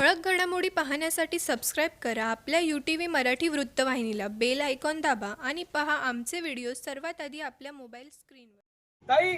ठळक घडामोडी पाहण्यासाठी सबस्क्राईब करा. आपल्या यू टी व्ही मराठी वृत्तवाहिनीला बेल आयकॉन दाबा आणि पहा आमचे व्हिडिओ सर्वात आधी आपल्या मोबाईल स्क्रीनवर ताई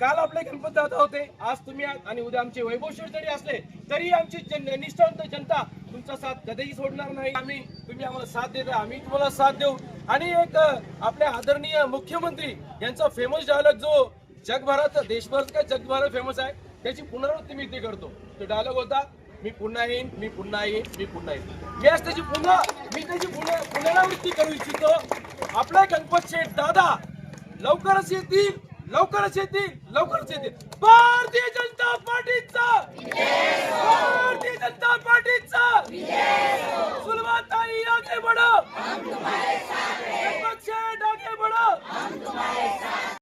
काल आपले गणपत दादा होते. आज तुम्ही आहात आणि उद्या आमचे वैभव जरी असले तरी आमची जन- निष्ठावंत जनता तुमचा साथ कधीही सोडणार नाही. आम्ही तुम्ही आम्हाला साथ देता. आम्ही तुम्हाला साथ देऊ. आणि एक आपले आदरणीय मुख्यमंत्री यांचा फेमस डायलॉग जो जगभरात देशभरात काय जगभरात फेमस आहे त्याची पुनरावृत्ती मी ते करतो. तो डायलॉग होता मी पुन्हा येईन मी पुन्हा येईन मी पुन्हा येईन. मी त्याची पुन्हा मी त्याची पुनरावृत्ती करू इच्छितो. आपला गणपत शेठ दादा लवकरच येतील लवकरच येतील लवकरच येतील. भारतीय जनता पार्टीचा! भारतीय जनता पार्टीचा! सुलभाताई आगे बढ़ो। गणपत शेठ आगे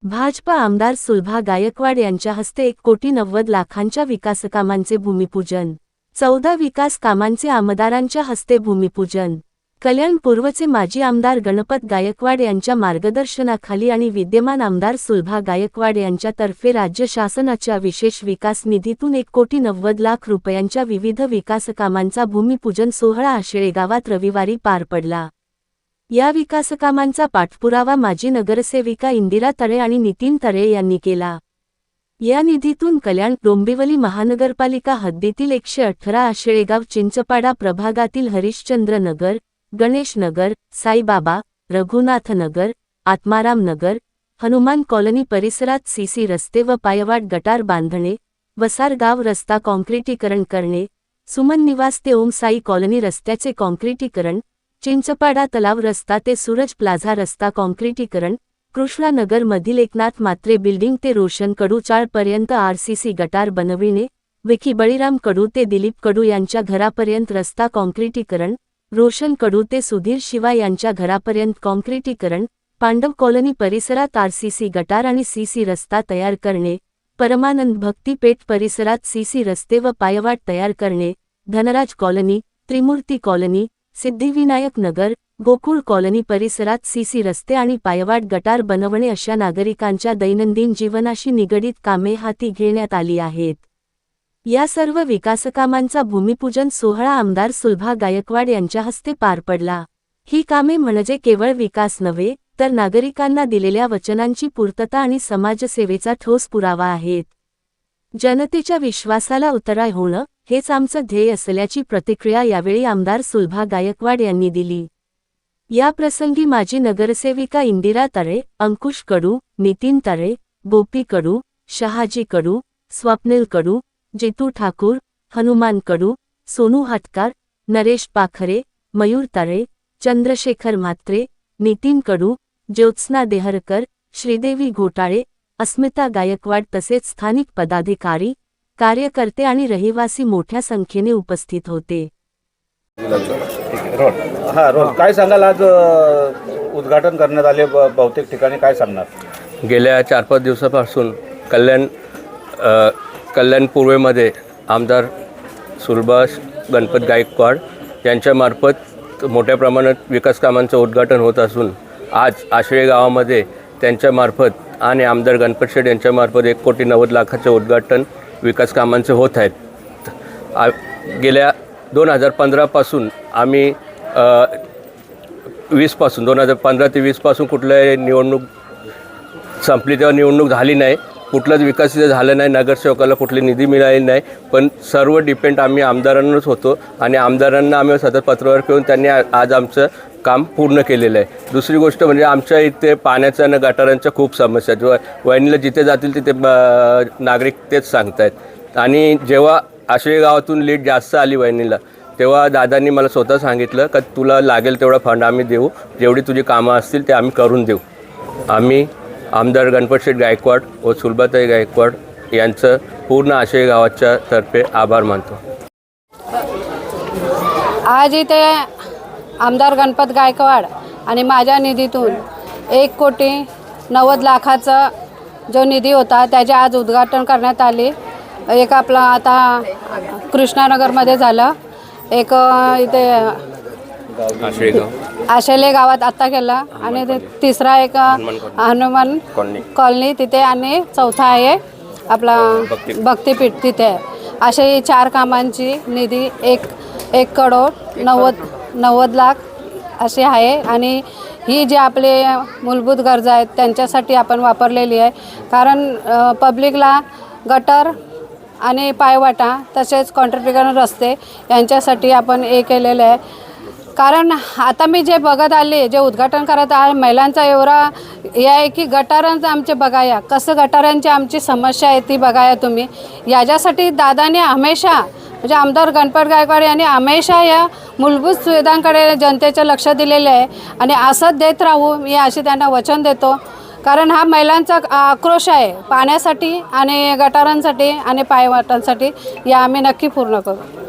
भाजपा आमदार सुलभा गायकवाड यांच्या हस्ते एक कोटी नव्वद लाखांच्या विकासकामांचे भूमिपूजन. चौदा विकास कामांचे आमदारांच्या हस्ते भूमिपूजन. कल्याण पूर्वचे माजी आमदार गणपत गायकवाड यांच्या मार्गदर्शनाखाली आणि विद्यमान आमदार सुलभा गायकवाड यांच्यातर्फे राज्य शासनाच्या विशेष विकास निधीतून एक कोटी नव्वद लाख रुपयांच्या विविध विकासकामांचा भूमिपूजन सोहळा आशेळे गावात रविवारी पार पडला. या विकासकामांचा पाठपुरावा माजी नगरसेविका इंदिरा तळे आणि नितीन तळे यांनी केला. या निधीतून कल्याण डोंबिवली महानगरपालिका हद्दीतील एकशे अठरा आशेळेगाव चिंचपाडा प्रभागातील हरिश्चंद्र नगर गणेश नगर साईबाबा रघुनाथ नगर आत्माराम नगर हनुमान कॉलनी परिसरात सीसी रस्ते व पायवाट गटार बांधणे वसारगाव रस्ता कॉन्क्रिटीकरण करणे सुमन निवास ते ओम साई कॉलनी रस्त्याचे कॉन्क्रिटीकरण चिंचपाडा तलाव रस्ता ते सूरज प्लाझा रस्ता कॉन्क्रिटीकरण कृष्णानगरमधील एकनाथ मात्रे बिल्डिंग ते रोशन कडू चाळपर्यंत आरसीसी गटार बनविणे विखी बळीराम कडू ते दिलीप कडू यांच्या घरापर्यंत रस्ता कॉन्क्रिटीकरण रोशन कडू ते सुधीर शिवा यांच्या घरापर्यंत कॉन्क्रिटीकरण पांडव कॉलनी परिसरात आरसीसी गटार आणि सीसी रस्ता तयार करणे परमानंद भक्तीपेठ परिसरात सीसी रस्ते व पायवाट तयार करणे Dhanraj colony Trimurti colony Siddhivinayak Nagar Gokul colony परिसरात सीसी रस्ते आणि पायवाट गटार बनवणे अशा नागरिकांच्या दैनंदिन जीवनाशी निगडीत कामे हाती घेण्यात आली आहेत. या सर्व विकासकामांचा भूमिपूजन सोहळा आमदार सुलभा गायकवाड यांच्या हस्ते पार पडला. ही कामे म्हणजे केवळ विकास नव्हे तर नागरिकांना दिलेल्या वचनांची पूर्तता आणि समाजसेवेचा ठोस पुरावा आहेत. जनतेच्या विश्वासाला उतराय होणं हेच आमचं ध्येय असल्याची प्रतिक्रिया यावेळी आमदार सुलभा गायकवाड यांनी दिली. या प्रसंगी माजी नगरसेविका इंदिरा तळे अंकुश कडू नितीन तळे गोपी कडू शहाजी कडू स्वप्निल कडू जितू ठाकूर हनुमान कडू सोनू हटकार नरेश पाखरे मयूर तळे चंद्रशेखर म्हात्रे नितीन कडू ज्योत्स्ना देहरकर श्रीदेवी घोटाळे अस्मिता गायकवाड तसेच स्थानिक पदाधिकारी कार्यकर्ते आणि रहिवासी मोठ्या संख्येने उपस्थित होते. हा रोल काय सांगाल आज उद्घाटन करण्यात आले ब- बहुतेक ठिकाणी काय सांगणार? गेल्या चार पाच दिवसापासून कल्याण कल्याण पूर्वेमध्ये आमदार सुलभाष गणपत गायकवाड यांच्यामार्फत मोठ्या प्रमाणात विकास कामांचं उद्घाटन होत असून आज आशळे गावामध्ये त्यांच्यामार्फत आणि आमदार गणपत शेठ यांच्यामार्फत एक कोटी नव्वद लाखाचं उद्घाटन विकास कामांचे होत आहेत. आ गेल्या दोन हजार पंधरापासून आम्ही वीसपासून दोन हजार पंधरा ते वीसपासून कुठल्याही निवडणूक संपली तेव्हा निवडणूक झाली नाही. कुठलाच विकास इथे झाला नाही नगरसेवकाला कुठली निधी मिळाली नाही. पण सर्व डिपेंड आम्ही आमदारांनाच होतो आणि आमदारांना आम्ही सतत पत्रावर घेऊन त्यांनी आज आमचं काम पूर्ण केलेलं आहे. दुसरी गोष्ट म्हणजे आमच्या इथे पाण्याच्या आणि गटारांच्या खूप समस्या आहेत. वहिनीला जिथे जातील तिथे नागरिक तेच सांगतायत. आणि जेव्हा असे गावातून लीड जास्त आली वहिनीला तेव्हा दादांनी मला स्वतः सांगितलं का तुला लागेल तेवढा फंड आम्ही देऊ. जेवढी तुझी कामं असतील ते आम्ही करून देऊ. आम्ही आमदार गणपत शेठ गायकवाड व सुलभाताई गायकवाड यांचं पूर्ण आशय गावाच्या तर्फे आभार मानतो. आज इथे आमदार गणपत गायकवाड आणि माझ्या निधीतून एक कोटी नव्वद लाखाचा जो निधी होता त्याचे आज उद्घाटन करण्यात आले. एक आपलं आता कृष्णानगरमध्ये झालं. एक इथे आशेले गावात आत्ता केला. आणि ते तिसरा एक हनुमान कॉलनी. तिथे आणि चौथा आहे आपला भक्ती- भक्तिपीठ तिथे. आहे असे चार कामांची निधी एक एक करोड नव्वद नव्वद लाख असे आहे. आणि ही जी आपले मूलभूत गरजा आहेत त्यांच्यासाठी आपण वापरलेली आहे. कारण पब्लिकला गटर आणि पायवाटा तसेच कॉन्ट्रॅक्टिकरण रस्ते यांच्यासाठी आपण हे केलेलं आहे. कारण आता मी जे बघत आले जे उद्घाटन करत आहे महिलांचा एवढा हे आहे की गटारांचं आमचे बघाया कसं गटारांची आमची समस्या आहे ती बघाया तुम्ही. याच्यासाठी दादाने हमेशा म्हणजे आमदार गणपत गायकवाड यांनी हमेशा या मूलभूत सुविधांकडे जनतेचं लक्ष दिलेलं आहे आणि असंच देत राहू मी अशी त्यांना वचन देतो. कारण हा महिलांचा आक्रोश आहे पाण्यासाठी आणि गटारांसाठी आणि पायवाटांसाठी या आम्ही नक्की पूर्ण करू.